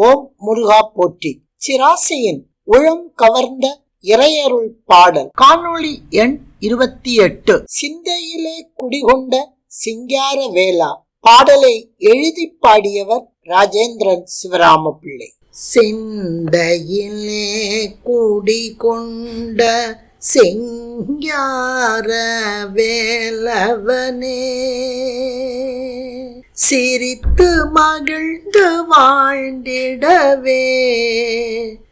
ஓம் முருகா போற்றி. சிராசியின் உளம் கவர்ந்த இறையருள் பாடல். காணொளி எண் இருபத்தி எட்டு சிந்தையிலே குடிகொண்ட சிங்கார வேளா பாடலை எழுதி பாடியவர் ராஜேந்திரன் சிவராம பிள்ளை சிந்தையிலே குடிகொண்ட சிங்கார வேலவனே. சிரித்து மகிழ்ந்து வாழ்ந்திடவே.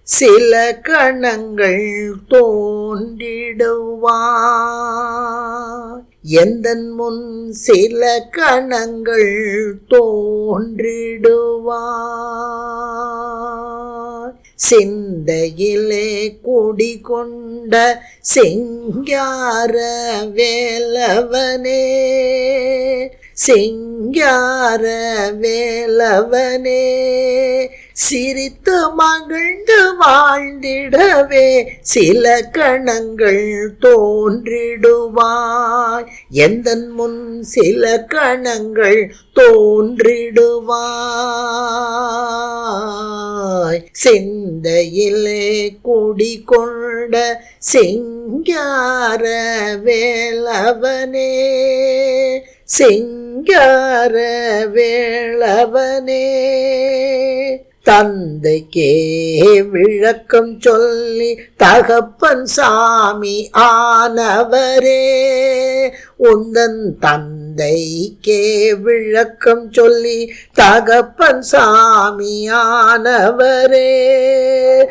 சில கணங்கள் தோன்றிடுவார். எந்த முன் சில கணங்கள் தோன்றிடுவார். சிந்தையிலே குடிகொண்ட செங்கார வேலவனே. சிங்கார வேலவனே சிரித்து மகிழ்ந்து வாழ்ந்திடவே சில கணங்கள் தோன்றிடுவாய். எந்தன் முன் சில கணங்கள் தோன்றிடுவாய். சிந்தையிலே குடிகொண்ட சிங்கார வேலவனே சிங்கார வேளவனே. தந்தைக்கே விளக்கம் சொல்லி தகப்பன் சாமி ஆனவரே. உந்தன் தந்தைக்கே விளக்கம் சொல்லி தகப்பன் சாமி ஆனவரே.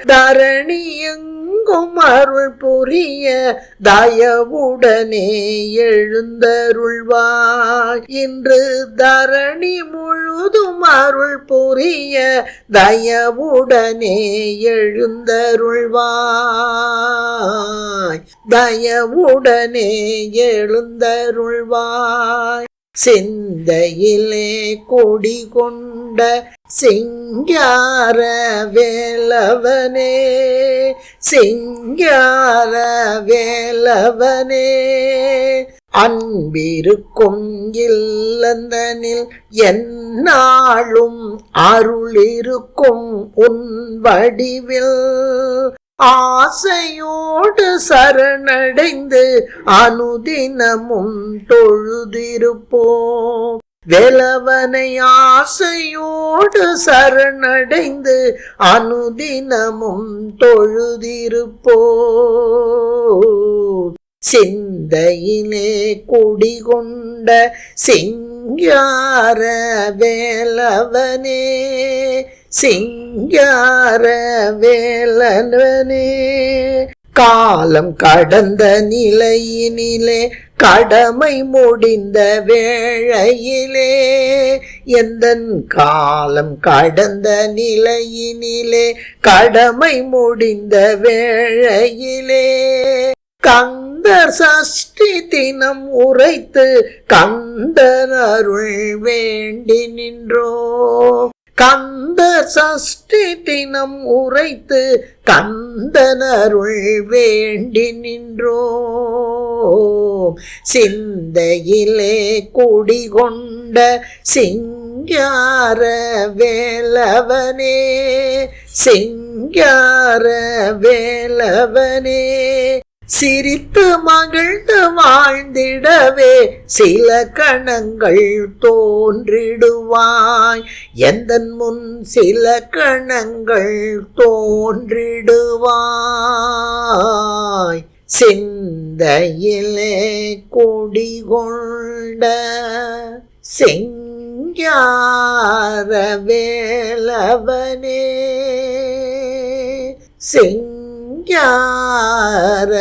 தரணியங்க எங்கும் அருள் புரிய தயவுடனே எழுந்தருள்வாய். இன்று தரணி முழுதும் அருள் புரிய தயவுடனே எழுந்தருள்வாய். தயவுடனே எழுந்தருள்வாய். சிந்தையிலே குடிகொண்ட சிங்கார வேலவனே சிங்கார வேலவனே. அன்பிருக்கும் இல்லந்தனில் என்னாலும் அருளிருக்கும் உன் வடிவில். ஆசையோடு சரணடைந்து அனுதினமும் தொழுதிருப்போம். வேலவனை ஆசையோடு சரணடைந்து அனுதினமும் தொழுதிருப்போ சிந்தையிலே குடிகொண்ட சிங்கார வேலவனே சிங்கார வேலவனே காலம் கடந்த நிலையினிலே கடமை முடிந்த வேளையிலே எந்த காலம் கடந்த நிலையினிலே கடமை முடிந்த வேளையிலே. கந்தர் சஷ்டி தினம் உரைத்து கந்தர் அருள் வேண்டி நின்றோ கந்த சஷ்டி தினம் உரைத்து கந்தனருள் வேண்டி நின்றோம். சிந்தையிலே குடிகொண்ட சிங்கார வேலவனே சிங்கார வேலவனே சிரித்து மகிழ்ந்து வாழ்ந்திடவே சில கணங்கள் தோன்றிடுவாய். எந்த முன் சில கணங்கள் தோன்றிடுவாய். சிந்தையிலே குடிகொண்ட செங்கார வேலவனே சிங் சிங்கார